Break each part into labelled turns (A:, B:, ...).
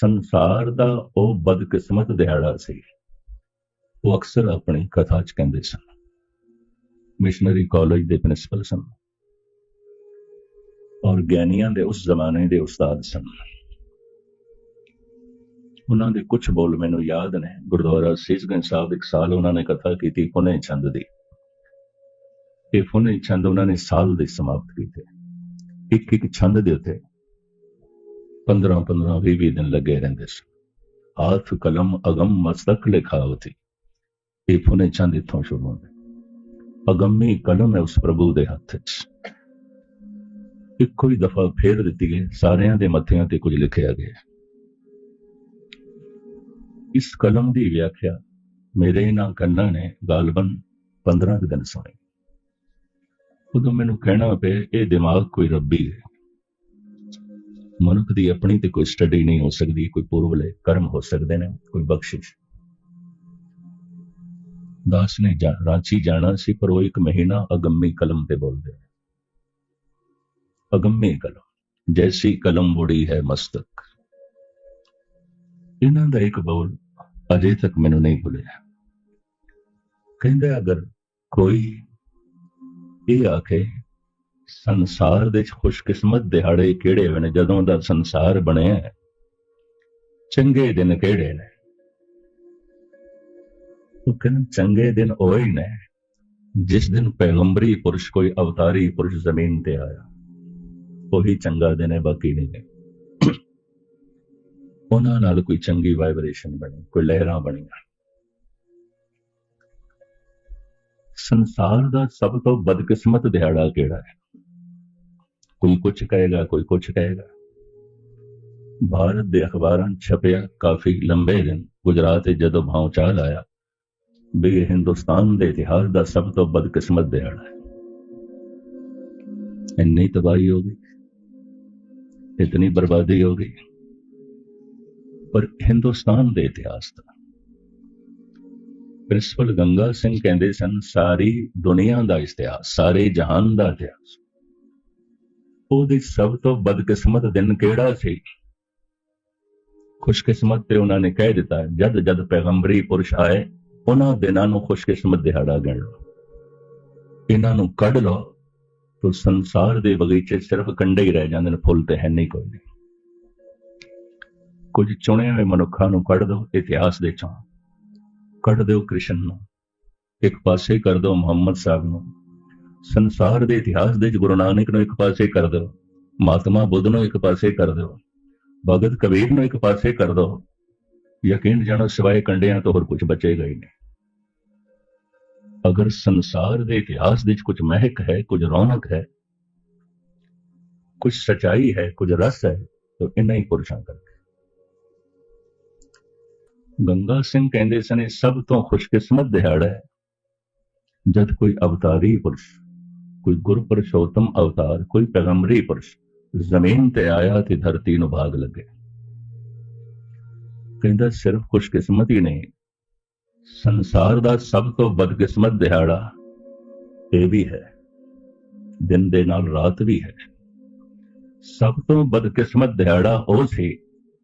A: ਸੰਸਾਰ ਦਾ ਉਹ ਬਦਕਿਸਮਤ ਦਿਹਾੜਾ ਸੀ। ਉਹ ਅਕਸਰ ਆਪਣੀ ਕਥਾ 'ਚ ਕਹਿੰਦੇ ਸਨ। ਮਿਸ਼ਨਰੀ ਕਾਲਜ ਦੇ ਪ੍ਰਿੰਸੀਪਲ ਸਨ। ਔਰ ਗਿਆਨੀਆਂ ਦੇ ਉਸ ਜ਼ਮਾਨੇ ਦੇ ਉਸਤਾਦ ਸਨ। ਉਹਨਾਂ ਦੇ ਕੁਝ ਬੋਲ ਮੈਨੂੰ ਯਾਦ ਨੇ। ਗੁਰਦੁਆਰਾ ਸੀਸਗੰਜ ਸਾਹਿਬ ਇੱਕ ਸਾਲ ਉਹਨਾਂ ਨੇ ਕਥਾ ਕੀਤੀ, ਪੁਨੇ ਛੰਦ ਦੀ। ਇਹ ਪੁਨੇ ਛੰਦ ਉਹਨਾਂ ਨੇ ਸਾਲ ਦੇ ਸਮਾਪਤ ਕੀਤੇ। ਇੱਕ ਇੱਕ ਛੰਦ ਦੇ ਉੱਤੇ 15 15 20 20 ਦਿਨ ਲੱਗੇ ਰਹਿੰਦੇ ਸਨ ਹਾਥ ਕਲਮ ਅਗਮ ਮਸਤਕ ਲਿਖਾ ਹੋਤੀ ਇਹ ਪੁਨੇ ਚੰਦ ਇਥੋਂ ਸ਼ੁਰੂ ਹੁੰਦੇ। ਅਗਮੀ ਕਲਮ ਹੈ ਉਸ ਪ੍ਰਭੂ ਦੇ ਹੱਥ 'ਚ ਇੱਕੋ ਹੀ ਦਫਾ ਫੇਰ ਦਿੱਤੀ ਗਈ, ਸਾਰਿਆਂ ਦੇ ਮੱਥਿਆਂ ਤੇ ਕੁਝ ਲਿਖਿਆ ਗਿਆ। ਇਸ ਕਲਮ ਦੀ ਵਿਆਖਿਆ ਮੇਰੇ ਇਹਨਾਂ ਕੰਨਾਂ ਨੇ ਗਾਲਬਨ 15 ਦਿਨ ਸੁਣੀ। ਉਦੋਂ ਮੈਨੂੰ ਕਹਿਣਾ ਪਿਆ, ਇਹ ਦਿਮਾਗ ਕੋਈ ਰੱਬੀ ਹੈ। ਮਨੁੱਖ ਦੀ ਆਪਣੀ ਤੇ ਕੋਈ ਸਟੱਡੀ ਨਹੀਂ ਹੋ ਸਕਦੀ, ਕੋਈ ਪੂਰਵਲੇ ਕਰਮ ਹੋ ਸਕਦੇ ਨੇ, ਕੋਈ ਬਖਸ਼ਿਸ਼। ਦਾਸ ਨੇ ਜਾ- ਰਾਂਚੀ ਜਾਣਾ ਸੀ, ਪਰ ਉਹ ਇੱਕ ਮਹੀਨਾ ਅਗੰਮੀ ਕਲਮ ਤੇ ਬੋਲਦੇ ਨੇ। ਅਗੰਮੀ ਕਲਮ, ਜੈਸੀ ਕਲਮ ਬੁੜੀ ਹੈ ਮਸਤਕ। ਇਹਨਾਂ ਦਾ ਇੱਕ ਬੋਲ ਅਜੇ ਤੱਕ ਮੈਨੂੰ ਨਹੀਂ ਭੁੱਲਿਆ। ਕਹਿੰਦਾ, ਅਗਰ ਕੋਈ ਇਹ ਆਖੇ ਸੰਸਾਰ ਦੇ ਵਿੱਚ ਖੁਸ਼ਕਿਸਮਤ ਦਿਹਾੜੇ ਕਿਹੜੇ ਹੋਏ ਨੇ? ਜਦੋਂ ਦਾ ਸੰਸਾਰ ਬਣਿਆ ਚੰਗੇ ਦਿਨ ਕਿਹੜੇ ਨੇ? ਉਹ ਕਹਿੰਦੇ ਚੰਗੇ ਦਿਨ ਉਹ ਨੇ ਜਿਸ ਦਿਨ ਪੈਗੰਬਰੀ ਪੁਰਸ਼ ਕੋਈ ਅਵਤਾਰੀ ਪੁਰਸ਼ ਜ਼ਮੀਨ ਤੇ ਆਇਆ। ਉਹੀ ਚੰਗਾ ਦਿਨ ਹੈ, ਬਾਕੀ ਨਹੀਂ ਉਹਨਾਂ ਨਾਲ ਕੋਈ ਚੰਗੀ ਵਾਈਬ੍ਰੇਸ਼ਨ ਬਣੀ, ਕੋਈ ਲਹਿਰਾਂ ਬਣੀਆਂ। ਸੰਸਾਰ ਦਾ ਸਭ ਤੋਂ ਬਦਕਿਸਮਤ ਦਿਹਾੜਾ ਕਿਹੜਾ ਹੈ? ਕੋਈ ਕੁਝ ਕਹੇਗਾ, ਕੋਈ ਕੁਝ ਕਹੇਗਾ। ਭਾਰਤ ਦੇ ਅਖਬਾਰਾਂ ਛਪਿਆ ਕਾਫੀ ਲੰਬੇ ਦਿਨ। ਗੁਜਰਾਤ ਜਦੋਂ ਜਦੋਂ ਚਾਲ ਆਇਆ ਵੀ ਹਿੰਦੁਸਤਾਨ ਦੇ ਇਤਿਹਾਸ ਦਾ ਸਭ ਤੋਂ ਬਦਕਿਸਮਤ ਦਿਹਾੜਾ ਹੈ। ਇੰਨੀ ਤਬਾਹੀ ਹੋ ਗਈ, ਇਤਨੀ ਬਰਬਾਦੀ ਹੋ ਗਈ। ਪਰ ਹਿੰਦੁਸਤਾਨ ਦੇ ਇਤਿਹਾਸ ਦਾ, ਪ੍ਰਿੰਸੀਪਲ ਗੰਗਾ ਸਿੰਘ ਕਹਿੰਦੇ ਸਨ, ਸਾਰੀ ਦੁਨੀਆ ਦਾ ਇਤਿਹਾਸ, ਸਾਰੇ ਜਹਾਨ ਦਾ ਇਤਿਹਾਸ। ਉਹਦੀ ਸਭ ਤੋਂ ਬਦਕਿਸਮਤ ਦਿਨ ਕਿਹੜਾ ਸੀ? ਖੁਸ਼ਕਿਸਮਤ ਤੇ ਉਹਨਾਂ ਨੇ ਕਹਿ ਦਿੱਤਾ, ਜਦ ਜਦ ਪੈਗੰਬਰੀ ਪੁਰਸ਼ ਆਏ, ਉਹਨਾਂ ਦਿਨਾਂ ਨੂੰ ਖੁਸ਼ਕਿਸਮਤ ਦਿਹਾੜਾ ਗਿਣ ਲਓ। ਇਹਨਾਂ ਨੂੰ ਕੱਢ ਲਓ, ਤਾਂ ਸੰਸਾਰ ਦੇ ਬਗੀਚੇ ਸਿਰਫ ਕੰਡੇ ਹੀ ਰਹਿ ਜਾਂਦੇ ਨੇ, ਫੁੱਲ ਤੇ ਹੈ ਨਹੀਂ ਕੋਈ ਨਹੀਂ ਕੁਝ ਚੁਣੇ ਹੋਏ ਮਨੁੱਖਾਂ ਨੂੰ ਕੱਢ ਦਿਓ, ਇਤਿਹਾਸ ਦੇ ਚੋਂ ਕੱਢ ਦਿਓ ਕ੍ਰਿਸ਼ਨ ਨੂੰ। ਇੱਕ ਪਾਸੇ ਕਰ ਦਿਓ ਮੁਹੰਮਦ ਸਾਹਿਬ ਨੂੰ। ਸੰਸਾਰ ਦੇ ਇਤਿਹਾਸ ਦੇ ਵਿੱਚ ਗੁਰੂ ਨਾਨਕ ਨੂੰ ਇੱਕ ਪਾਸੇ ਕਰ ਦਿਓ, ਮਹਾਤਮਾ ਬੁੱਧ ਨੂੰ ਇੱਕ ਪਾਸੇ ਕਰ ਦਿਓ, ਭਗਤ ਕਬੀਰ ਨੂੰ ਇੱਕ ਪਾਸੇ ਕਰ ਦਿਓ, ਯਕੀਨ ਜਾਣੋ ਸਿਵਾਏ ਕੰਡਿਆਂ ਤੋਂ ਹੋਰ ਕੁਝ ਬਚੇਗਾ ਹੀ ਨਹੀਂ। ਅਗਰ ਸੰਸਾਰ ਦੇ ਇਤਿਹਾਸ ਦੇ ਵਿੱਚ ਕੁਝ ਮਹਿਕ ਹੈ, ਕੁਝ ਰੌਣਕ ਹੈ ਕੁਝ ਸਚਾਈ ਹੈ, ਕੁਝ ਰਸ ਹੈ, ਤਾਂ ਇਹਨਾਂ ਹੀ ਪੁਰਸ਼ਾਂ ਕਰਕੇ। ਗੰਗਾ ਸਿੰਘ ਕਹਿੰਦੇ ਸਨ, ਇਹ ਸਭ ਤੋਂ ਖੁਸ਼ਕਿਸਮਤ ਦਿਹਾੜਾ ਹੈ, ਜਦ ਕੋਈ ਅਵਤਾਰੀ ਪੁਰਸ਼ ਕੋਈ ਗੁਰ ਪੁਰਸ਼ੋਤਮ ਅਵਤਾਰ, ਕੋਈ ਪੈਗੰਬਰੀ ਪੁਰਸ਼, ਜ਼ਮੀਨ ਤੇ ਆਇਆ ਤੇ ਧਰਤੀ ਨੂੰ ਭਾਗ ਲੱਗੇ। ਕਹਿੰਦਾ, ਸਿਰਫ ਖੁਸ਼ਕਿਸਮਤ ਹੀ ਨਹੀਂ, ਸੰਸਾਰ ਦਾ ਸਭ ਤੋਂ ਬਦਕਿਸਮਤ ਦਿਹਾੜਾ ਇਹ ਵੀ ਹੈ। ਦਿਨ ਦੇ ਨਾਲ ਰਾਤ ਵੀ ਹੈ। ਸਭ ਤੋਂ ਬਦਕਿਸਮਤ ਦਿਹਾੜਾ ਉਹ ਸੀ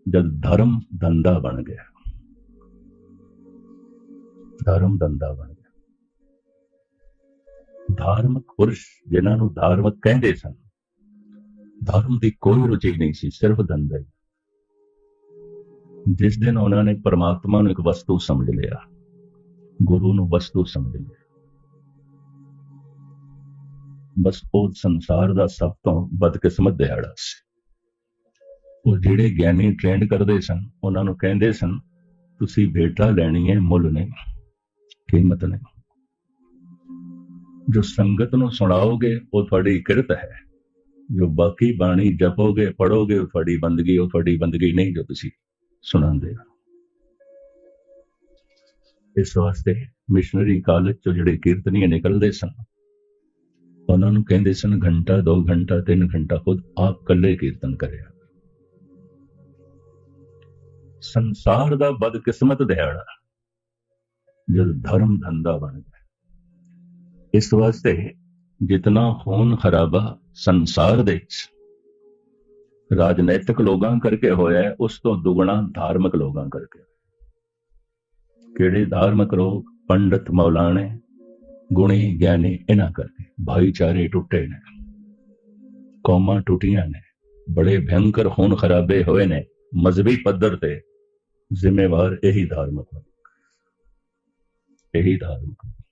A: ਜਦ ਧਰਮ ਦੰਦਾ ਬਣ ਗਿਆ। ਧਰਮ ਦੰਦਾ ਬਣ ਗਿਆ ਧਾਰਮਿਕ ਪੁਰਸ਼ ਜਿਨ੍ਹਾਂ ਨੂੰ ਧਾਰਮਿਕ ਕਹਿੰਦੇ ਸਨ। ਧਰਮ ਦੀ ਕੋਈ ਰੁਚੀ ਨਹੀਂ ਸੀ, ਸਿਰਫ ਧੰਦਾ ਹੀ। ਜਿਸ ਦਿਨ ਉਹਨਾਂ ਨੇ ਪਰਮਾਤਮਾ ਨੂੰ ਇੱਕ ਵਸਤੂ ਸਮਝ ਲਿਆ। ਗੁਰੂ ਨੂੰ ਵਸਤੂ ਸਮਝ ਲਿਆ। ਬਸ ਉਹ ਸੰਸਾਰ ਦਾ ਸਭ ਤੋਂ ਬਦਕਿਸਮਤ ਦਿਹਾੜਾ ਸੀ। ਉਹ ਜਿਹੜੇ ਗਿਆਨੀ ਟ੍ਰੇਨਡ ਕਰਦੇ ਸਨ, ਉਹਨਾਂ ਨੂੰ ਕਹਿੰਦੇ ਸਨ, ਤੁਸੀਂ ਬੇਟਾ ਲੈਣੀ ਹੈ, ਮੁੱਲ ਨਹੀਂ, ਕੀਮਤ ਨਹੀਂ। ਜੋ ਸੰਗਤ ਨੂੰ ਸੁਣਾਓਗੇ, ਉਹ ਤੁਹਾਡੀ ਕਿਰਤ ਹੈ। ਜੋ ਬਾਕੀ ਬਾਣੀ ਜਪੋਗੇ ਪੜੋਗੇ ਉਹ ਤੁਹਾਡੀ ਬੰਦਗੀ, ਉਹ ਤੁਹਾਡੀ ਬੰਦਗੀ ਨਹੀਂ ਜੋ ਤੁਸੀਂ ਸੁਣਾਉਂਦੇ ਹੋ। ਇਸ ਵਾਸਤੇ ਮਿਸ਼ਨਰੀ ਕਾਲਜ ਤੋਂ ਜਿਹੜੇ ਕੀਰਤਨੀਏ ਨਿਕਲਦੇ ਸਨ, ਉਹਨਾਂ ਨੂੰ ਕਹਿੰਦੇ ਸਨ, ਘੰਟਾ 2 ਘੰਟਾ 3 ਘੰਟਾ ਖੁਦ ਆਪ ਕੱਲੇ ਕੀਰਤਨ ਕਰਿਆ। ਸੰਸਾਰ ਦਾ ਬਦਕਿਸਮਤ ਦਿਹਾੜਾ, ਜਦ ਧਰਮ ਧੰਦਾ ਬਣ ਗਿਆ। ਇਸ ਵਾਸਤੇ ਜਿਤਨਾ ਹੋਣ ਖਰਾਬਾ ਸੰਸਾਰ ਦੇ ਵਿੱਚ ਰਾਜਨੀਤਿਕ ਲੋਕਾਂ ਕਰਕੇ ਹੋਇਆ ਉਸ ਤੋਂ ਦੁਗਣਾ ਧਾਰਮਿਕ ਲੋਕਾਂ ਕਰਕੇ। ਕਿਹੜੇ ਧਾਰਮਿਕ ਲੋਕ? ਪੰਡਤ ਮੌਲਾਣੇ, ਗੁਣੀ ਗਿਆਨੀ ਇਹਨਾਂ ਕਰਕੇ। ਭਾਈਚਾਰੇ ਟੁੱਟੇ ਨੇ। ਕੌਮਾਂ ਟੁੱਟੀਆਂ ਨੇ। ਬੜੇ ਭਿਆਨਕ ਖੂਨ ਖਰਾਬੇ ਹੋਏ ਨੇ। ਮਜ਼ਬੀ ਪੱਧਰ ਤੇ ਜ਼ਿੰਮੇਵਾਰ ਇਹੀ ਧਾਰਮਿਕ ਇਹੀ ਧਾਰਮਿਕ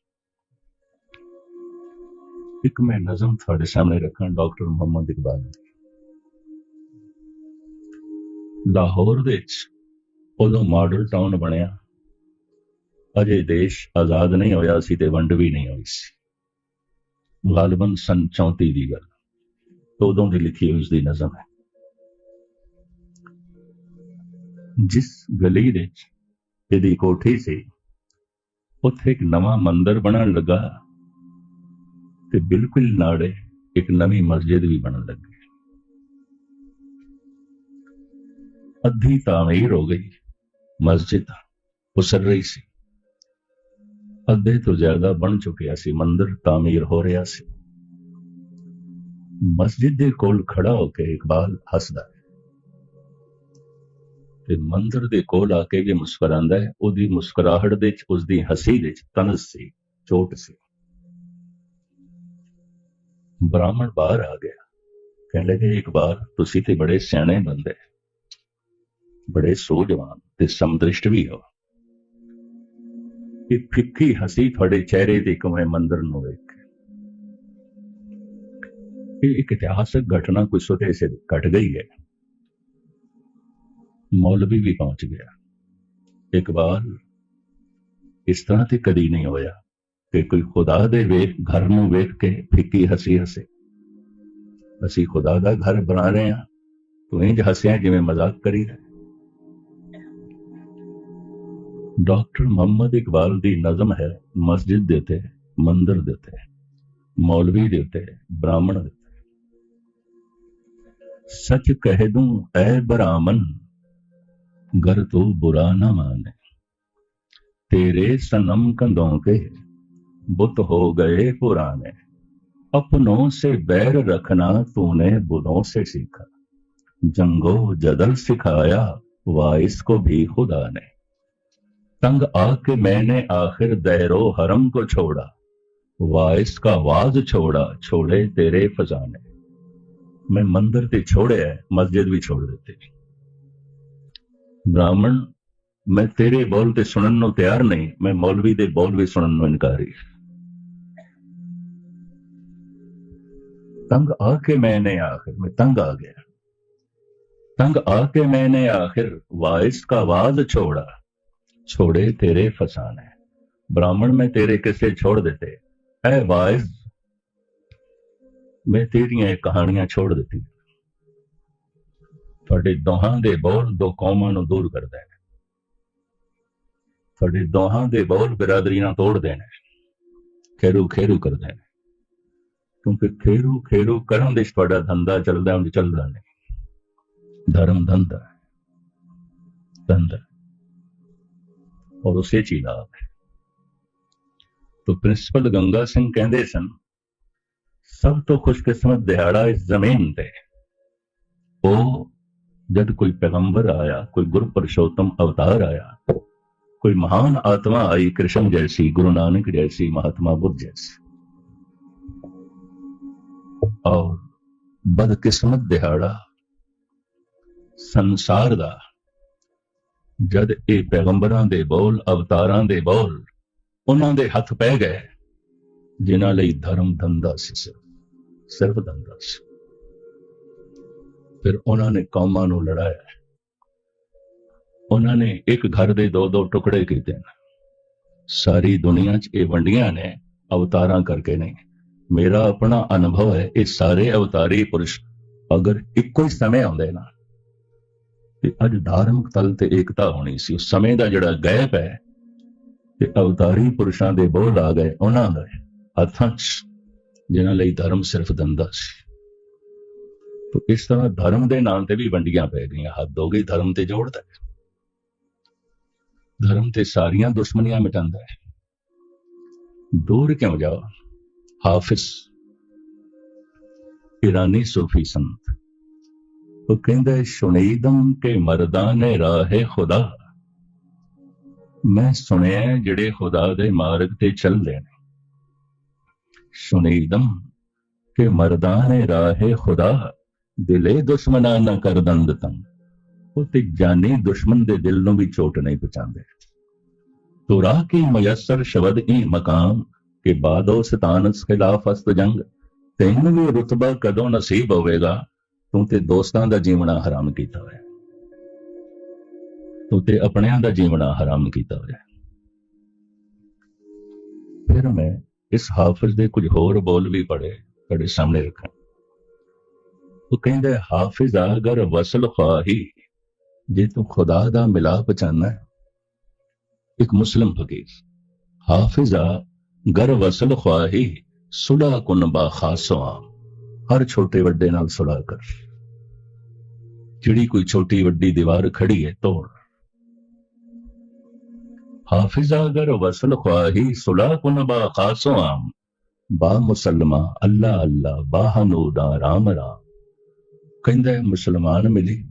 A: ਇੱਕ ਮੈਂ ਨਜ਼ਮ ਤੁਹਾਡੇ ਸਾਹਮਣੇ ਰੱਖਾਂ, ਡਾਕਟਰ ਮੁਹੰਮਦ ਇਕਬਾਲ। ਦੀ ਲਾਹੌਰ ਦੇ ਵਿੱਚ ਉਦੋਂ ਮਾਡਲ ਟਾਊਨ ਬਣਿਆ। ਅਜੇ ਦੇਸ਼ ਆਜ਼ਾਦ ਨਹੀਂ ਹੋਇਆ ਸੀ ਤੇ ਵੰਡ ਵੀ ਨਹੀਂ ਹੋਈ ਸੀ। ਗਾਲਬਨ ਸਨ 34 ਦੀ ਗੱਲ। ਉਦੋਂ ਦੀ ਲਿਖੀ ਹੋਈ ਉਸ ਦੀ ਨਜ਼ਮ ਹੈ। ਜਿਸ ਗਲੀ ਦੇ ਵਿੱਚ ਇਹਦੀ ਕੋਠੀ ਸੀ, ਉੱਥੇ ਇੱਕ ਨਵਾਂ ਮੰਦਿਰ ਬਣਨ ਲੱਗਾ। ਤੇ ਬਿਲਕੁਲ ਨਾੜੇ ਇੱਕ ਨਵੀਂ ਮਸਜਿਦ ਵੀ ਬਣਨ ਲੱਗੀ। ਅੱਧੀ ਤਾਮੀਰ ਹੋ ਗਈ। ਮਸਜਿਦ ਉਸਰ ਰਹੀ ਸੀ। ਅੱਧੇ ਤੋਂ ਜ਼ਿਆਦਾ ਬਣ ਚੁੱਕਿਆ ਸੀ। ਮੰਦਿਰ ਤਾਮੀਰ ਹੋ ਰਿਹਾ ਸੀ। ਮਸਜਿਦ ਦੇ ਕੋਲ ਖੜਾ ਹੋ ਕੇ ਇਕਬਾਲ ਹੱਸਦਾ ਹੈ। ਤੇ ਮੰਦਰ ਦੇ ਕੋਲ ਆ ਕੇ ਵੀ ਮੁਸਕਰਾਉਂਦਾ ਹੈ, ਉਹਦੀ ਮੁਸਕਰਾਹਟ ਦੇ ਵਿੱਚ, ਉਸਦੀ ਹਸੀ ਦੇ ਵਿੱਚ ਤਨਸ ਸੀ, ਚੋਟ ਸੀ। ਬ੍ਰਾਹਮਣ ਬਾਹਰ ਆ ਗਿਆ। ਕਹਿਣ ਲੱਗੇ ਇਕਬਾਲ ਤੁਸੀਂ ਤੇ ਬੜੇ ਸਿਆਣੇ ਬੰਦੇ, ਬੜੇ ਸੋਝਵਾਨ ਤੇ ਸਮਦ੍ਰਿਸ਼ਟ ਵੀ ਹੋ। ਇਹ ਫਿੱਕੀ ਹਸੀ ਤੁਹਾਡੇ ਚਿਹਰੇ ਤੇ ਕਿਵੇਂ ਮੰਦਰ ਨੂੰ ਵੇਖ। ਇਹ ਇੱਕ ਇਤਿਹਾਸਕ ਘਟਨਾ ਕੋਈ ਸੁਤੇ ਸੇ ਘਟ ਗਈ ਹੈ। ਮੌਲਵੀ ਵੀ ਪਹੁੰਚ ਗਿਆ। ਇਕਬਾਲ ਇਸ ਤਰ੍ਹਾਂ ਤੇ ਕਦੀ ਨਹੀਂ ਹੋਇਆ। ਕਿ ਕੋਈ ਖੁਦਾ ਦੇ ਵੇਖ, ਘਰ ਨੂੰ ਵੇਖ ਕੇ ਫਿੱਕੀ ਹਸੀ ਹਸੇ। ਅਸੀਂ ਖੁਦਾ ਦਾ ਘਰ ਬਣਾ ਰਹੇ ਹਾਂ। ਤੂੰ ਇੰਜ ਹੱਸਿਆ ਜਿਵੇਂ ਮਜ਼ਾਕ ਕਰੀਦਾ ਡਾਕਟਰ ਮੁਹੰਮਦ ਇਕਬਾਲ ਦੀ ਨਜ਼ਮ ਹੈ ਮਸਜਿਦ ਦੇ ਤੇ ਮੰਦਰ ਦੇ ਤੇ ਮੌਲਵੀ ਦੇ ਤੇ ਬ੍ਰਾਹਮਣ ਦੇ ਤੇ ਸੱਚ ਕਹਿ ਦੂੰ, ਐ ਬ੍ਰਾਹਮਣ ਗਰ ਤੋਂ ਬੁਰਾ ਨਾ ਮਾਨੇ। ਤੇਰੇ ਸਨਮ ਕੰਦੋਂ ਕੇ बुत हो गए पुराने अपनों से बैर रखना तूने बुधों से सीखा जंगो जदल सिखाया वाइस को भी खुदा ने तंग आके मैंने आखिर दैरो हरम को छोड़ा वाइस का वाज छोड़ा छोड़े तेरे फजाने मैं मंदिर ते छोड़े है मस्जिद भी छोड़ देते ਬ੍ਰਾਹਮਣ ਮੈਂ ਤੇਰੇ ਬੋਲ ਤੇ ਸੁਣਨ ਨੂੰ ਤਿਆਰ ਨਹੀਂ ਮੈਂ ਮੌਲਵੀ ਦੇ ਬੋਲ ਵੀ ਸੁਣਨ ਨੂੰ ਇਨਕਾਰੀ तंग आके मैंने आखिर मैं तंग आ गया तंग आके मैंने आखिर वाइस का आवाज छोड़ा छोड़े तेरे फसाने ब्राह्मण में तेरे किस्से छोड़ देते ऐ वाइस मैं तेरियां ਇਹ ਕਹਾਣੀਆਂ ਛੋੜ ਦਿੱਤੀ ਤੁਹਾਡੇ ਦੋਹਾਂ ਦੇ ਬੋਲ ਦੋ ਕੌਮਾਂ ਨੂੰ ਦੂਰ ਕਰਦਾ ਹੈ ਤੁਹਾਡੇ ਦੋਹਾਂ ਦੇ ਬੋਲ ਬਰਾਦਰੀਆਂ ਤੋੜਦੇ ਨੇ ਖੇਰੂ ਖੇਰੂ ਕਰਦੇ ਨੇ ਕਿਉਂਕਿ ਖੇਰੂ ਖੇਰੂ ਕਰਨ ਦੇ 'ਚ ਤੁਹਾਡਾ ਧੰਦਾ ਚੱਲਦਾ ਉਂਝ ਚੱਲਦਾ ਨਹੀਂ। ਧਰਮ ਧੰਦਾ ਧੰਦਾ ਔਰ ਉਸੇ ਚ ਹੀ ਲਾਭ ਹੈ ਤੋ ਪ੍ਰਿੰਸੀਪਲ ਗੰਗਾ ਸਿੰਘ ਕਹਿੰਦੇ ਸਨ, ਸਭ ਤੋਂ ਖੁਸ਼ਕਿਸਮਤ ਦਿਹਾੜਾ ਇਸ ਜ਼ਮੀਨ ਤੇ। ਉਹ ਜਦ ਕੋਈ ਪੈਗੰਬਰ ਆਇਆ, ਕੋਈ ਗੁਰ ਪੁਰਸ਼ੋਤਮ ਅਵਤਾਰ ਆਇਆ, ਕੋਈ ਮਹਾਨ ਆਤਮਾ ਆਈ, ਕ੍ਰਿਸ਼ਨ ਜੈਸੀ, ਗੁਰੂ ਨਾਨਕ ਜੈਸੀ, ਮਹਾਤਮਾ ਬੁੱਧ ਜੈਸੀ। ਔਰ ਬਦਕਿਸਮਤ ਦਿਹਾੜਾ, ਸੰਸਾਰ ਦਾ। ਜਦ ਇਹ ਪੈਗੰਬਰਾਂ ਦੇ ਬੋਲ, ਅਵਤਾਰਾਂ ਦੇ ਬੋਲ, ਉਹਨਾਂ ਦੇ ਹੱਥ ਪੈ ਗਏ, ਜਿਨ੍ਹਾਂ ਲਈ ਧਰਮ ਧੰਦਾ ਸੀ ਸਿਰਫ ਸਿਰਫ ਧੰਦਾ ਸੀ। ਫਿਰ ਉਹਨਾਂ ਨੇ ਕੌਮਾਂ ਨੂੰ ਲੜਾਇਆ। ਉਹਨਾਂ ਨੇ ਇੱਕ ਘਰ ਦੇ ਦੋ ਦੋ ਟੁਕੜੇ ਕੀਤੇ ਸਾਰੀ ਦੁਨੀਆ 'ਚ ਇਹ ਵੰਡੀਆਂ ਨੇ, ਅਵਤਾਰਾਂ ਕਰਕੇ ਨਹੀਂ। ਮੇਰਾ ਆਪਣਾ ਅਨੁਭਵ ਹੈ, ਇਹ ਸਾਰੇ ਅਵਤਾਰੀ ਪੁਰਸ਼ ਅਗਰ ਇੱਕੋ ਹੀ ਸਮੇਂ ਆਉਂਦੇ ਨਾ, ਤੇ ਅੱਜ ਧਾਰਮਿਕ ਤਲ ਤੇ ਏਕਤਾ ਹੋਣੀ ਸੀ, ਉਸ ਸਮੇਂ ਦਾ ਜਿਹੜਾ ਗੈਪ ਹੈ, ਤੇ ਅਵਤਾਰੀ ਪੁਰਸ਼ਾਂ ਦੇ ਬੋਲ ਆ ਗਏ, ਉਹਨਾਂ ਦੇ ਹੱਥਾਂ 'ਚ, ਜਿਨ੍ਹਾਂ ਲਈ ਧਰਮ ਸਿਰਫ ਦੰਦਾ ਸੀ। ਤੋ ਇਸ ਤਰ੍ਹਾਂ ਧਰਮ ਦੇ ਨਾਂ ਤੇ ਵੀ ਵੰਡੀਆਂ ਪੈ ਗਈਆਂ, ਹੱਦ ਹੋ ਗਈ, ਧਰਮ ਤੇ ਜੋੜਦਾ ਹੈ। ਧਰਮ ਤੇ ਸਾਰੀਆਂ ਦੁਸ਼ਮਣੀਆਂ ਮਿਟਾਉਂਦਾ ਹੈ। ਦੂਰ ਕਿਉਂ ਜਾਓ? ਹਾਫਿਜ਼। ਈਰਾਨੀ ਸੂਫੀ ਸੰਤ। ਉਹ ਕਹਿੰਦਾ ਸੁਣੀਦਾਂ ਕੇ ਮਰਦਾਂ ਰਾਹੇ ਖੁਦਾ। ਮੈਂ ਸੁਣਿਆ ਜਿਹੜੇ ਖੁਦਾ ਦੇ ਮਾਰਗ ਤੇ ਚੱਲਦੇ ਨੇ। ਸੁਣੀਦਮ ਕਿ ਮਰਦਾਨੇ ਰਾਹੇ ਖੁਦਾ। ਦਿਲੇ ਦੁਸ਼ਮਨਾ ਨਾ ਕਰ ਦੰਦ ਤੰ ਉਹ ਤੇ ਜਾਣੇ ਦੁਸ਼ਮਨ ਦੇ ਦਿਲ ਨੂੰ ਵੀ ਚੋਟ ਨਹੀਂ ਪਹੁੰਚਾਉਂਦੇ। ਤੋ ਰਾਹ ਕੀ ਮਯਸਰ ਸ਼ਬਦ ਇਹ ਮਕਾਮ। ਕਿ ਬਾਦੋ ਸਤਾਨਸ ਖਿਲਾਫ ਅਸਤ ਜੰਗ। ਤੈਨੂੰ ਵੀ ਰਤਬਾ ਕਦੋਂ ਨਸੀਬ ਹੋਵੇਗਾ? ਤੂੰ ਤੇ ਦੋਸਤਾਂ ਦਾ ਜੀਵਣਾ ਹਰਾਮ ਕੀਤਾ ਹੋਇਆ ਤੂੰ ਤੇ ਆਪਣਿਆਂ ਦਾ ਜੀਵਣਾ ਹਰਾਮ ਕੀਤਾ ਹੋਇਆ ਫਿਰ ਮੈਂ ਇਸ ਹਾਫਿਜ਼ ਦੇ ਕੁਝ ਹੋਰ ਬੋਲ ਵੀ ਪੜੇ ਤੁਹਾਡੇ ਸਾਹਮਣੇ ਰੱਖਾਂ। ਉਹ ਕਹਿੰਦੇ, ਹਾਫਿਜ਼ ਅਗਰ ਵਸਲ ਖਾਹੀ, ਜੇ ਤੂੰ ਖੁਦਾ ਦਾ ਮਿਲਾਪ ਚਾਹਨਾ ਇੱਕ ਮੁਸਲਮ ਫਕੀਰ, ਹਾਫਿਜ਼ਾ ਗਰ ਵਸਲ ਖਾਹੀ ਸੁਲਾ ਕੁਨ ਬਾ ਖਾਸਵਾ ਹਰ ਛੋਟੇ ਵੱਡੇ ਨਾਲ ਸੁਲਾ ਕਰ ਜਿਹੜੀ ਕੋਈ ਛੋਟੀ ਵੱਡੀ ਦੀਵਾਰ ਖੜੀ ਹੈ ਤੋੜ ਹਾਫਿਜ਼ਾ ਅਗਰ ਵਸਲ ਖਵਾਹੀ ਸੁਲਾ ਕੁਨ ਬਾ ਖਾਸਵਾ ਬਾ ਮੁਸਲਮਾ ਅੱਲਾ ਅੱਲਾ ਬਾ ਹਨੂਦਾ ਰਾਮ ਰਾਮ ਕਹਿੰਦਾ ਹੈ, ਮੁਸਲਮਾਨ ਮਿਲੀ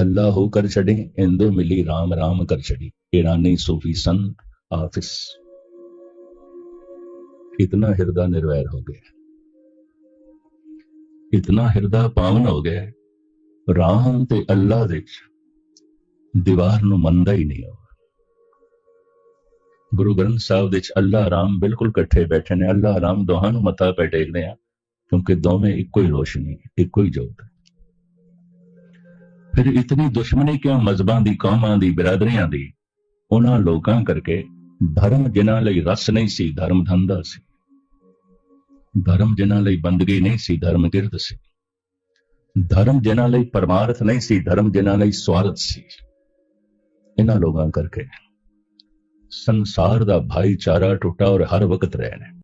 A: ਅੱਲਾ ਹੋ ਕਰ ਛੜੀ ਹਿੰਦੂ ਮਿਲੀ ਰਾਮ ਰਾਮ ਕਰ ਛੜੀ ईरानी सूफी संत हाफिज इतना हृदय निर्वैर हो गया इतना हृदय पावन हो गया ਰਾਮ ਤੇ ਅੱਲਾ ਦੇ ਵਿੱਚ ਦੀਵਾਰ ਨੂੰ ਮੰਨਦਾ ਹੀ ਨਹੀਂ ਉਹ ਗੁਰੂ ਗ੍ਰੰਥ ਸਾਹਿਬ ਦੇ ਵਿੱਚ ਅੱਲਾ ਰਾਮ ਬਿਲਕੁਲ ਇਕੱਠੇ ਬੈਠੇ ਨੇ ਅੱਲਾ ਰਾਮ ਦੋਹਾਂ ਨੂੰ ਮੱਥਾ ਪੈ ਟੇਕਦੇ ਆ ਕਿਉਂਕਿ ਦੋਵੇਂ ਇੱਕੋ ਹੀ ਰੋਸ਼ਨੀ ਹੈ, ਇੱਕੋ ਹੀ ਜੋਤ ਹੈ ਫਿਰ ਇਤਨੀ ਦੁਸ਼ਮਣੀ ਕਿਉਂ ਮਜ਼ਬਾਂ ਦੀ ਕੌਮਾਂ ਦੀ ਬਰਾਦਰੀਆਂ ਦੀ ਉਹਨਾਂ ਲੋਕਾਂ ਕਰਕੇ ਧਰਮ ਜਿਨ੍ਹਾਂ ਲਈ ਰਸ ਨਹੀਂ ਸੀ ਧਰਮ ਧੰਦਾ ਸੀ ਧਰਮ ਜਿਨ੍ਹਾਂ ਲਈ ਬੰਦਗੀ ਨਹੀਂ ਸੀ, ਧਰਮ ਗਿਰਦ ਸੀ। ਧਰਮ ਜਿਨ੍ਹਾਂ ਲਈ ਪਰਮਾਰਥ ਨਹੀਂ ਸੀ, ਧਰਮ ਜਿਨ੍ਹਾਂ ਲਈ ਸਵਾਰਥ ਸੀ। ਇਹਨਾਂ ਲੋਕਾਂ ਕਰਕੇ ਸੰਸਾਰ ਦਾ ਭਾਈਚਾਰਾ ਟੁੱਟਾ ਔਰ ਹਰ ਵਕਤ ਰਹਿਣਾ।